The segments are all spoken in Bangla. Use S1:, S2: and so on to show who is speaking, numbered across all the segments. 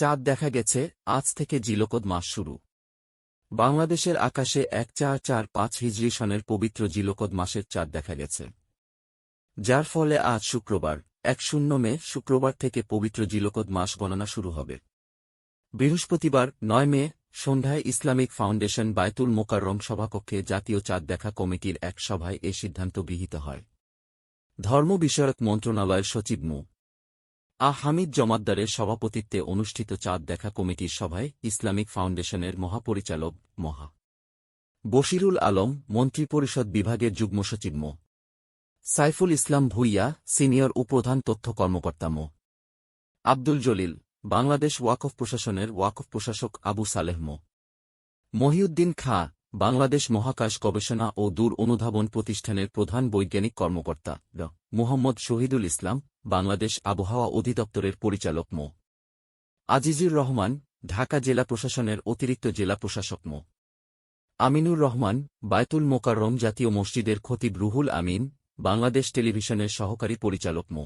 S1: চাঁদ দেখা গেছে, আজ থেকে জিলকদ মাস শুরু। বাংলাদেশের আকাশে এক চার চার পাঁচ হিজরি সনের পবিত্র জিলকদ মাসের চাঁদ দেখা গেছে। যার ফলে আজ শুক্রবার, এক শূন্য মে, শুক্রবার থেকে পবিত্র জিলকদ মাস গণনা শুরু হবে। বৃহস্পতিবার, নয় মে, সন্ধ্যায় ইসলামিক ফাউন্ডেশন বায়তুল মোকাররম সভাকক্ষে জাতীয় চাঁদ দেখা কমিটির এক সভায় এ সিদ্ধান্ত গৃহীত হয়। ধর্ম বিষয়ক মন্ত্রণালয়ের সচিব মু. আ হামিদ জমাদ্দারের সভাপতিত্বে অনুষ্ঠিত চাঁদ দেখা কমিটির সভায় ইসলামিক ফাউন্ডেশনের মহাপরিচালক মহা বশিরুল আলম, মন্ত্রিপরিষদ বিভাগের যুগ্ম সচিব মো. সাইফুল ইসলাম ভুইয়া, সিনিয়র উপপ্রধান তথ্য কর্মকর্তা মো. আব্দুল জলিল, বাংলাদেশ ওয়াকফ প্রশাসনের ওয়াকফ প্রশাসক আবু সালেহ মো. মহিউদ্দিন খাঁ, বাংলাদেশ মহাকাশ গবেষণা ও দূর অনুধাবন প্রতিষ্ঠানের প্রধান বৈজ্ঞানিক কর্মকর্তা ড। মুহম্মদ শহীদুল ইসলাম, বাংলাদেশ আবহাওয়া অধিদপ্তরের পরিচালক মো. আজিজুর রহমান, ঢাকা জেলা প্রশাসনের অতিরিক্ত জেলা প্রশাসক মো. আমিনুর রহমান বায়তুল মোকাররম জাতীয় মসজিদের খতিব রুহুল আমিন, বাংলাদেশ টেলিভিশনের সহকারী পরিচালক মো.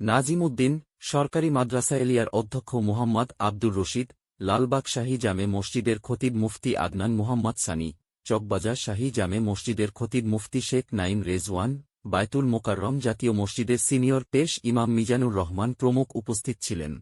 S1: নাজিম উদ্দিন সরকারি মাদ্রাসা এলিয়ার অধ্যক্ষ মুহাম্মদ আব্দুর রশিদ, লালবাগ শাহী জামে মসজিদের খতিব মুফতি আদনান মুহাম্মদ সানি, চকবাজার শাহী জামে মসজিদের খতিব মুফতি শেখ নাইম রেজওয়ান বায়তুল মোকাররম জাতীয় মসজিদের সিনিয়র পেশ ইমাম মিজানুর রহমান প্রমুখ উপস্থিত ছিলেন।